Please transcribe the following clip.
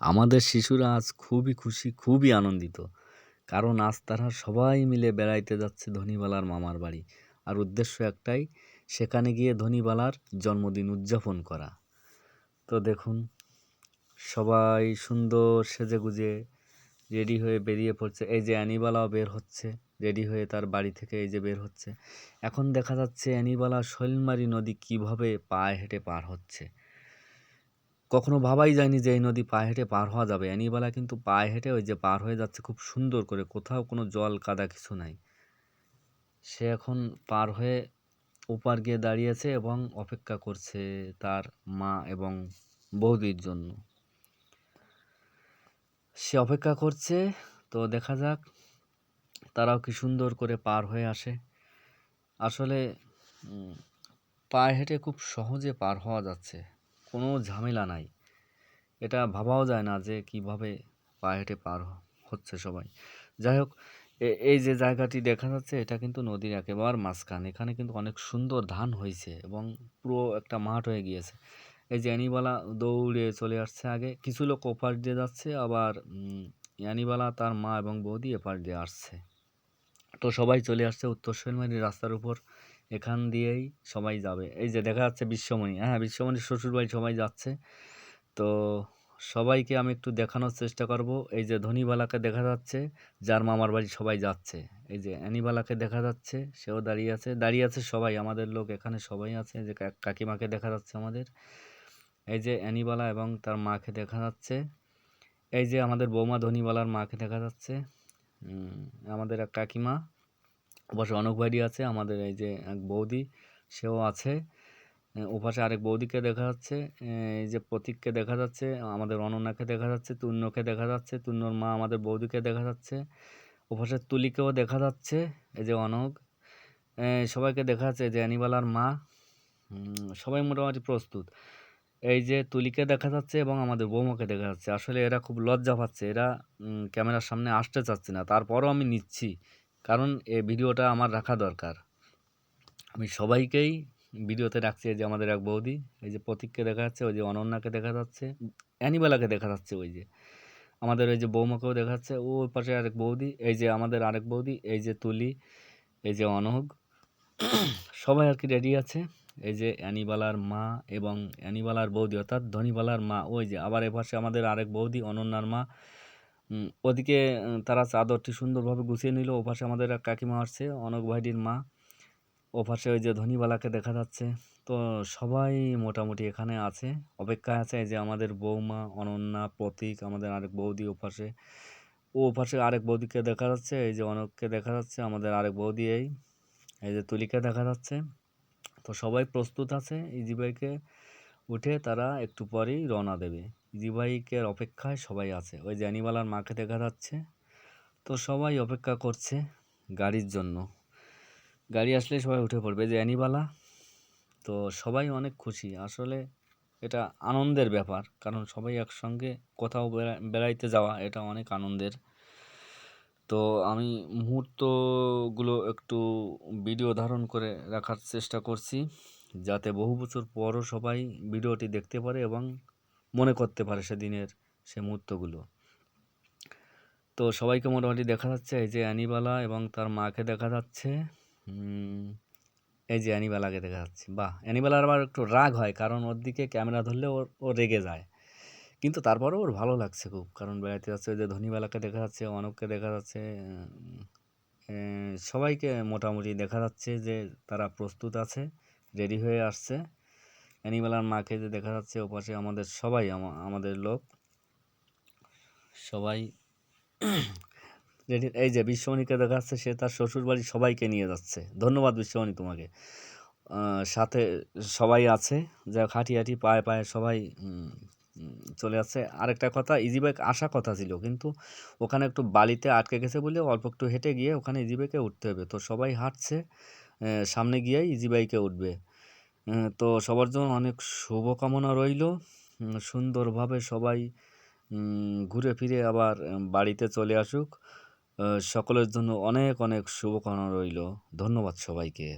আমাদের শিশুরা আজ খুবই খুশি, খুবই আনন্দিত। কারণ আজ তারা সবাই মিলে বেড়াইতে যাচ্ছে ধনীবালার মামার বাড়ি। আর উদ্দেশ্য একটাই, সেখানে গিয়ে ধনীবালার জন্মদিন উদযাপন করা। তো দেখুন, সবাই সুন্দর সেজেগুজে রেডি হয়ে বেরিয়ে পড়ছে। এই যে অ্যানিবালাও বের হচ্ছে, রেডি হয়ে তার বাড়ি থেকে এই যে বের হচ্ছে। এখন দেখা যাচ্ছে অ্যানিবালা শৈলমারি নদী কীভাবে পায়ে হেঁটে পার হচ্ছে। কখনো ভাবাই যায়নি যে এই নদী পায়ে হেঁটে পার হওয়া যাবে। অ্যানিবালা কিন্তু পায়ে হেঁটে ওই যে পার হয়ে যাচ্ছে খুব সুন্দর করে, কোথাও কোনো জল কাদা কিছু নাই। সে এখন পার হয়ে ওপার গিয়ে দাঁড়িয়েছে এবং অপেক্ষা করছে তার মা এবং বৌদির জন্য। সে অপেক্ষা করছে, তো দেখা যাক তারাও কি সুন্দর করে পার হয়ে আসে। আসলে পায়ে হেঁটে খুব সহজে পার হওয়া যাচ্ছে। কোনো ঝামেলা নাই। এটা ভাবাও যায় না যে কীভাবে পায়ে হেঁটে পার হচ্ছে সবাই। যাই হোক এই যে জায়গাটি দেখা যাচ্ছে, এটা কিন্তু নদীর একেবারে মাঝখান। এখানে কিন্তু অনেক সুন্দর ধান হয়েছে এবং পুরো একটা মাঠ হয়ে গিয়েছে। এই যে অ্যানিবালা দৌড়ে চলে আসছে আগে। কিছু লোক ওপার দিয়ে যাচ্ছে, আবার অ্যানিবালা তার মা এবং বৌদি এপার দিয়ে আসছে। তো সবাই চলে আসছে উত্তর শৈলমারির রাস্তার উপর। এখান দিয়েই সবাই যাবে। এই যে দেখা যাচ্ছে বিশ্বমণি। হ্যাঁ বিশ্বমণির শ্বশুরবাড়ি সবাই যাচ্ছে। তো সবাইকে আমি একটু দেখানোর চেষ্টা করব। এই যে ধনীবালাকে দেখা যাচ্ছে, যার মামার বাড়ি সবাই যাচ্ছে। এই যে অ্যানিবালাকে দেখা যাচ্ছে, সেও দাঁড়িয়ে আছে। দাঁড়িয়ে আছে সবাই, আমাদের লোক এখানে সবাই আছে। যে কাকিমাকে দেখা যাচ্ছে আমাদের। এই যে অ্যানিবালা এবং তার মাকে দেখা যাচ্ছে। এই যে আমাদের বৌমা ধনীবালার মাকে দেখা যাচ্ছে। আমাদের এক কাকিমা। অবশ্য অনেক বাড়ি আছে, আমাদের এই যে এক বৌদি, সেও আছে। ওপাশে আরেক বৌদিকে দেখা যাচ্ছে এই যে প্রতীককে দেখা যাচ্ছে, আমাদের অনন্যাকে দেখা যাচ্ছে তুন্যকে দেখা যাচ্ছে তুন্যর মা আমাদের বৌদিকে দেখা যাচ্ছে। ওপাশে তুলিকেও দেখা যাচ্ছে, এই যে অনক সবাইকে দেখা যাচ্ছে যে অ্যানিবালার মা। সবাই মোটামুটি প্রস্তুত। এই যে তুলিকে দেখা যাচ্ছে এবং আমাদের বৌমাকে দেখা যাচ্ছে। আসলে এরা খুব লজ্জা পাচ্ছে, এরা ক্যামেরার সামনে আসতে চাচ্ছে না, তারপরও আমি নিচ্ছি। কারণ এ ভিডিওটা আমার রাখা দরকার। আমি সবাইকেই ভিডিওতে রাখছি এই যে আমাদের এক বৌদি, এই যে প্রতীককে দেখা যাচ্ছে, ওই যে অনন্যাকে দেখা যাচ্ছে, অ্যানিবেলাকে দেখা যাচ্ছে ওই যে। আমাদের ওই যে বৌমাকেও দেখা যাচ্ছে, ও পাশে আরেক বৌদি, এই যে আমাদের আরেক বৌদি, এই যে তুলি, এই যে অনগ সবাই আর কি রেডি আছে? এই যে অ্যানিবালার মা এবং অ্যানিবালার বৌদি, অর্থাৎ ধনীবালার মা, ওই যে আবার এপাশে আমাদের আরেক বৌদি, অনন্যার মা ওদিকে তারা চাদরটি সুন্দরভাবে গুছিয়ে নিল। ওপাশে আমাদের এক কাকিমা আসছে, অনক ভাইটির মা। ওপাশে ওই যে ধনীবালাকে দেখা যাচ্ছে। তো সবাই মোটামুটি এখানে আছে, অপেক্ষায় আছে। যে আমাদের বৌমা, অনন্যা, প্রতীক, আমাদের আরেক বৌদি ওপাশে। ও ওপাশে আরেক বৌদিকে দেখা যাচ্ছে, এই যে অনককে দেখা যাচ্ছে, আমাদের আরেক বৌদি এই এই যে তুলিকে দেখা যাচ্ছে। তো সবাই প্রস্তুত আছে ইজি বাইকে উঠে তারা একটু পরেই রওনা দেবে। ইজিবাইকের অপেক্ষায় সবাই আছে। ওই যে মাকে দেখা যাচ্ছে। তো সবাই অপেক্ষা করছে গাড়ির জন্য। গাড়ি আসলে সবাই উঠে পড়বে। যে অ্যানিবালা তো সবাই অনেক খুশি। আসলে এটা আনন্দের ব্যাপার। কারণ সবাই একসঙ্গে কোথাও বেড়াইতে যাওয়া, এটা অনেক আনন্দের। তো আমি মুহূর্তগুলো একটু ভিডিও ধারণ করে রাখার চেষ্টা করছি। যাতে বহু বছর পরও সবাই ভিডিওটি দেখতে পারে এবং মনে করতে পারে সেদিনের সে মুহূর্তগুলো। তো সবাইকে মোটামুটি দেখা যাচ্ছে, এই যে অ্যানিবালা এবং তার মাকে দেখা যাচ্ছে। এই যে অ্যানিবেলাকে দেখা যাচ্ছে। বাহ, অ্যানিবালার আবার একটু রাগ হয়, কারণ ওর দিকে ক্যামেরা ধরলে ওর, ও রেগে যায়। কিন্তু তারপরেও ওর ভালো লাগছে খুব, কারণ বেড়াতে যাচ্ছে যে ধনীবেলাকে দেখা যাচ্ছে অনককে দেখা যাচ্ছে। সবাইকে মোটামুটি দেখা যাচ্ছে যে তারা প্রস্তুত আছে। রেডি হয়ে আসছে। অ্যানিমেলার মাকে যে দেখা যাচ্ছে, ওপাশে আমাদের সবাই আমাদের লোক। সবাই এই যে বিশ্বমণিকে দেখা যাচ্ছে, সে তার শ্বশুরবাড়ি সবাইকে নিয়ে যাচ্ছে। ধন্যবাদ বিশ্বমণি তোমাকে। সাথে সবাই আছে যা খাটি হাঁটি পায়ে পায়ে সবাই চলে আসছে আরেকটা কথা ইজি বাইক আসা কথা ছিল, কিন্তু ওখানে একটু বালিতে আটকে গেছে বলে অল্প একটু হেঁটে গিয়ে ওখানে ইজি বাইকে উঠতে হবে। তো সবাই হাঁটছে সামনে গিয়েই ইজি বাইকে উঠবে। তো সবার জন্য অনেক শুভকামনা রইল। সুন্দরভাবে সবাই ঘুরে ফিরে আবার বাড়িতে চলে আসুক। সকলের জন্য অনেক অনেক শুভকামনা রইল। ধন্যবাদ সবাইকে।